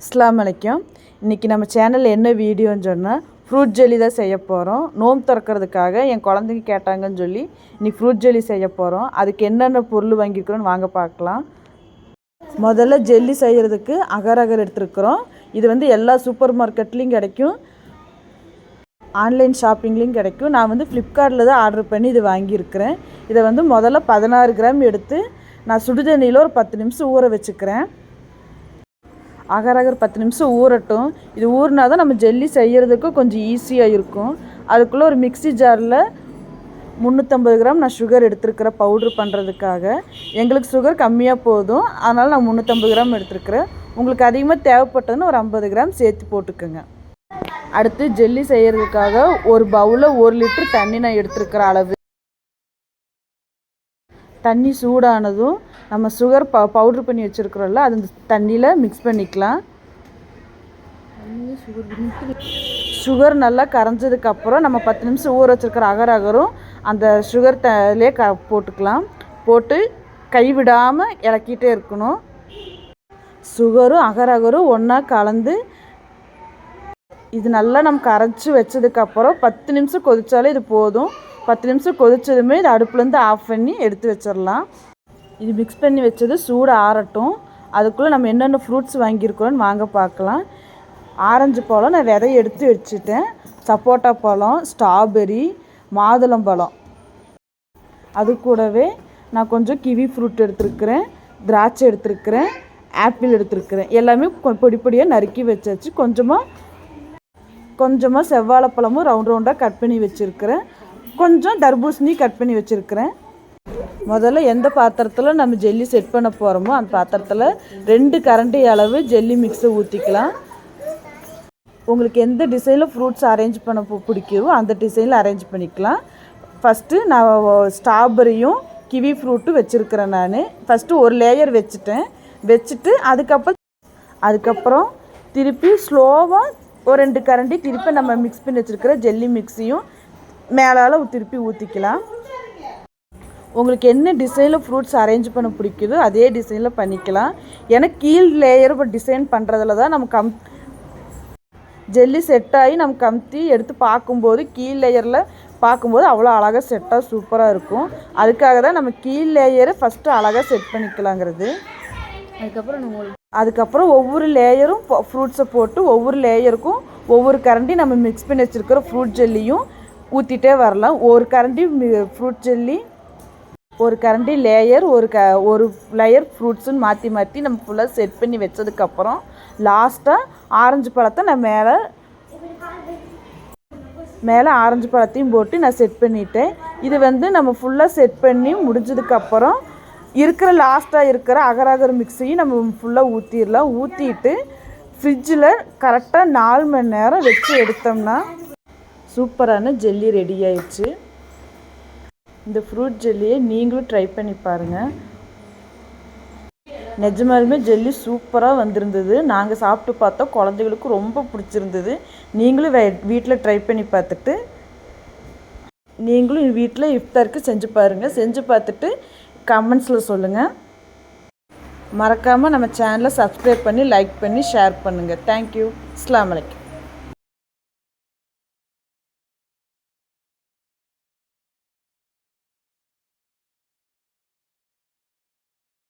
இஸ்லாம் அலைக்கும் இன்றைக்கி நம்ம சேனலில் என்ன வீடியோன்னு சொன்னால் ஃப்ரூட் ஜெல்லி தான் செய்ய போகிறோம் நோம் திறக்கிறதுக்காக என் குழந்தைங்க கேட்டாங்கன்னு சொல்லி இன்றைக்கி ஃப்ரூட் ஜெல்லி செய்ய போகிறோம் அதுக்கு என்னென்ன பொருள் வாங்கியிருக்கிறோன்னு வாங்க பார்க்கலாம். முதல்ல ஜெல்லி செய்கிறதுக்கு அகர் அகர் எடுத்துருக்குறோம். இது வந்து எல்லா சூப்பர் மார்க்கெட்லேயும் கிடைக்கும். ஆன்லைன் ஷாப்பிங்லேயும் கிடைக்கும். நான் வந்து ஃப்ளிப்கார்ட்டில் தான் ஆர்டர் பண்ணி இது வாங்கியிருக்கிறேன். இதை வந்து முதல்ல பதினாறு கிராம் எடுத்து நான் சுடுதண்ணியில் ஒரு பத்து நிமிஷம் ஊற வச்சுக்கிறேன். அகர் அகர் பத்து நிமிஷம் ஊறட்டும். இது ஊறினா தான் நம்ம ஜெல்லி செய்கிறதுக்கு கொஞ்சம் ஈஸியாக இருக்கும். அதுக்குள்ளே ஒரு மிக்ஸி ஜாரில் முந்நூற்றம்பது கிராம் நான் சுகர் எடுத்துருக்கிறேன் பவுட்ரு பண்ணுறதுக்காக எங்களுக்கு சுகர் கம்மியாக போதும். அதனால் நான் முந்நூற்றம்பது கிராம் எடுத்துருக்கிறேன். உங்களுக்கு அதிகமாக தேவைப்பட்டதுன்னு ஒரு ஐம்பது கிராம் சேர்த்து போட்டுக்கோங்க. அடுத்து ஜெல்லி செய்கிறதுக்காக ஒரு பவுலில் ஒரு லிட்டர் தண்ணி நான் எடுத்துருக்கிற அளவு தண்ணி சூடானதும் நம்ம சுகர் ப பவுட்ரு பண்ணி வச்சுருக்குறோம்ல அது அந்த தண்ணியில் மிக்ஸ் பண்ணிக்கலாம். சுகர் நல்லா கரைஞ்சதுக்கப்புறம் நம்ம பத்து நிமிஷம் ஊற வச்சுருக்கிற அகர் அகரும் அந்த சுகர் தலே க போட்டுக்கலாம். போட்டு கைவிடாமல் இறக்கிட்டே இருக்கணும். சுகரும் அகர் அகரும் ஒன்றா கலந்து இது நல்லா நமக்கு அரைச்சி வச்சதுக்கப்புறம் பத்து நிமிஷம் கொதித்தாலே இது போதும். பத்து நிமிஷம் கொதிச்சதுமே இது அடுப்புலேருந்து ஆஃப் பண்ணி எடுத்து வச்சிடலாம். இது மிக்ஸ் பண்ணி வச்சது சூடு ஆறட்டும். அதுக்குள்ளே நம்ம என்னென்ன ஃப்ரூட்ஸ் வாங்கியிருக்கோன்னு வாங்க பார்க்கலாம். ஆரஞ்சு பழம் நான் விதைய எடுத்து வச்சுட்டேன். சப்போட்டா பழம் ஸ்ட்ராபெரி மாதுளம்பழம் அது கூடவே நான் கொஞ்சம் கிவி ஃப்ரூட் எடுத்துருக்கிறேன் திராட்சை எடுத்துருக்கிறேன் ஆப்பிள் எடுத்துருக்கிறேன். எல்லாமே பொடி பொடியாக நறுக்கி வச்சாச்சு. கொஞ்சமாக கொஞ்சமாக செவ்வாழைப்பழமும் ரவுண்ட் ரவுண்டாக கட் பண்ணி வச்சுருக்கிறேன். கொஞ்சம் தர்பூசணி கட் பண்ணி வச்சுருக்கிறேன். முதல்ல எந்த பாத்திரத்தில் நம்ம ஜெல்லி செட் பண்ண போகிறோமோ அந்த பாத்திரத்தில் ரெண்டு கரண்டி அளவு ஜெல்லி மிக்ஸை ஊற்றிக்கலாம் உங்களுக்கு எந்த டிசைனில் ஃப்ரூட்ஸ் அரேஞ்ச் பண்ண பு- பிடிக்குதோ அந்த டிசைனில் அரேஞ்ச் பண்ணிக்கலாம். ஃபஸ்ட்டு நான் ஸ்ட்ராபெரியும் கிவி ஃப்ரூட்டும் வச்சுருக்கிறேன் நான். ஃபஸ்ட்டு ஒரு லேயர் வச்சுட்டேன். வச்சுட்டு அதுக்கப்புறம் அதுக்கப்புறம் திருப்பி ஸ்லோவாக ஒரு ரெண்டு கரண்டி திருப்பி நம்ம மிக்ஸ் பண்ணி வச்சுருக்கிற ஜெல்லி மிக்ஸையும் மேலால் திருப்பி ஊற்றிக்கலாம் உங்களுக்கு என்ன டிசைனில் ஃப்ரூட்ஸ் அரேஞ்ச் பண்ண பிடிக்குதோ அதே டிசைனில் பண்ணிக்கலாம். ஏன்னா கீழ் லேயர் டிசைன் பண்ணுறதுல தான் நம்ம கம் ஜெல்லி செட் ஆகி நம்ம கமுத்தி எடுத்து பார்க்கும்போது கீழ் லேயரில் பார்க்கும்போது அவ்வளோ அழகாக செட்டாக சூப்பராக இருக்கும். அதுக்காக தான் நம்ம கீழ் லேயரை ஃபஸ்ட்டு அழகாக செட் பண்ணிக்கலாங்கிறது. அதுக்கப்புறம் நம்ம அதுக்கப்புறம் ஒவ்வொரு லேயரும் ஃப்ரூட்ஸை போட்டு ஒவ்வொரு லேயருக்கும் ஒவ்வொரு கரண்டி நம்ம மிக்ஸ் பண்ணி வச்சுருக்கிற ஃப்ரூட் ஜெல்லியும் ஊற்றிட்டே வரலாம். ஒரு கரண்டி ஃப்ரூட் ஜெல்லி ஒரு கரண்டி லேயர் ஒரு க ஒரு லேயர் ஃப்ரூட்ஸுன்னு மாற்றி மாற்றி நம்ம ஃபுல்லாக செட் பண்ணி வச்சதுக்கப்புறம் லாஸ்ட்டாக ஆரஞ்சு பழத்தை நான் மேலே மேலே ஆரஞ்சு பழத்தையும் போட்டு நான் செட் பண்ணிட்டேன். இது வந்து நம்ம ஃபுல்லாக செட் பண்ணி முடிஞ்சதுக்கப்புறம் இருக்கிற லாஸ்ட்டாக இருக்கிற அகராகர் அகர் மிக்ஸையும் நம்ம ஃபுல்லாக ஊற்றிடலாம் ஊற்றிட்டு ஃப்ரிட்ஜில் கரெக்டாக நாலு மணி நேரம் வச்சு எடுத்தோம்னா சூப்பரான ஜெல்லி ரெடி ஆயிடுச்சு. இந்த ஃப்ரூட் ஜெல்லியை நீங்களும் ட்ரை பண்ணி பாருங்கள் நிஜமாலுமே ஜெல்லி சூப்பராக வந்திருந்தது. நாங்கள் சாப்பிட்டு பார்த்தோம். குழந்தைகளுக்கு ரொம்ப பிடிச்சிருந்தது. நீங்களும் வீட்டில் ட்ரை பண்ணி பார்த்துட்டு நீங்களும் வீட்டில் இஃப்தாருக்கு செஞ்சு பாருங்கள் செஞ்சு பார்த்துட்டு கமெண்ட்ஸில் சொல்லுங்கள் மறக்காமல் நம்ம சேனலை சப்ஸ்கிரைப் பண்ணி லைக் பண்ணி ஷேர் பண்ணுங்கள் தேங்க்யூ அஸ்லாம் வலைக்கம்